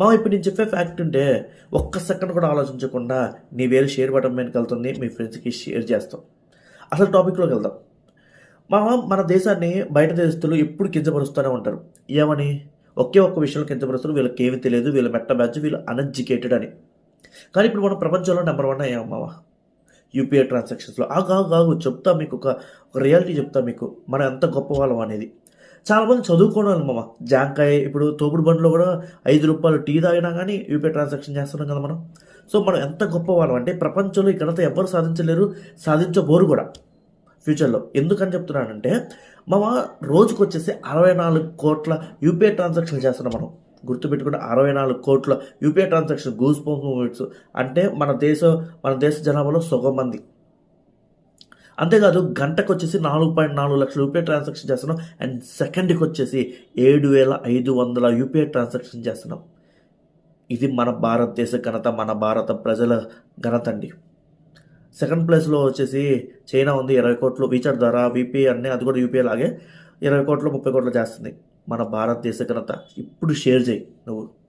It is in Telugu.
మా ఇప్పుడు నేను చెప్పే ఫ్యాక్ట్ ఉంటే ఒక్క సెకండ్ కూడా ఆలోచించకుండా నీ వేరు షేర్ బటన్ మీదకి వెళ్తుంది మీ ఫ్రెండ్స్కి షేర్ చేస్తాం. అసలు టాపిక్లోకి వెళ్దాం. మా మన దేశాన్ని బయట దేశస్తులు ఎప్పుడు కించపరుస్తూనే ఉంటారు. ఏమని? ఒకే ఒక్క విషయంలో కించపరుస్తారు. వీళ్ళకి ఏమీ తెలియదు. వీళ్ళ మెట్ట బ్యాచ్ వీళ్ళు అన్ఎడ్యుకేటెడ్ అని. కానీ ఇప్పుడు మనం ప్రపంచంలో నెంబర్ వన్ అయ్యామమ్మా యూపీఐ ట్రాన్సాక్షన్స్లో ఆగు ఆగు చెప్తా మీకు ఒక ఒక రియాలిటీ చెప్తా మీకు. మనం ఎంత గొప్ప వాళ్ళం అనేది. చాలామంది చదువుకోవడం మామ. జాంకాయ ఇప్పుడు తోపుడు బండ్లో కూడా ఐదు రూపాయలు టీ తాగినా కానీ యూపీఐ ట్రాన్సాక్షన్ చేస్తున్నాం కదా మనం. సో మనం ఎంత గొప్పవాళ్ళం అంటే ప్రపంచంలో ఇక్కడంతా ఎవరు సాధించలేరు సాధించబోరు కూడా ఫ్యూచర్లో. ఎందుకని చెప్తున్నానంటే మామ రోజుకు వచ్చేసి అరవై నాలుగు కోట్ల యూపీఐ ట్రాన్సాక్షన్లు చేస్తున్నాం మనం. గుర్తుపెట్టుకుంటే అరవై నాలుగు కోట్ల యూపీఐ ట్రాన్సాక్షన్ గూస్ మూమెంట్స్ అంటే మన దేశ మన దేశ జనాభాలో సగం మంది. అంతేకాదు గంటకు వచ్చేసి నాలుగు పాయింట్ నాలుగు లక్షల యూపీఐ ట్రాన్సాక్షన్ చేస్తున్నాం. అండ్ సెకండ్కి వచ్చేసి ఏడు వేల ఐదు వందల యూపీఐ ట్రాన్సాక్షన్ చేస్తున్నాం. ఇది మన భారతదేశ ఘనత మన భారత ప్రజల ఘనత అండి. సెకండ్ ప్లేస్లో వచ్చేసి చైనా ఉంది ఇరవై కోట్లు. వీచర్ ద్వారా వీపీ అన్నీ అది కూడా యూపీఐ లాగే ఇరవై కోట్లు ముప్పై కోట్లు చేస్తుంది మన భారతదేశ ఘనత. ఇప్పుడు షేర్ చేయి నువ్వు.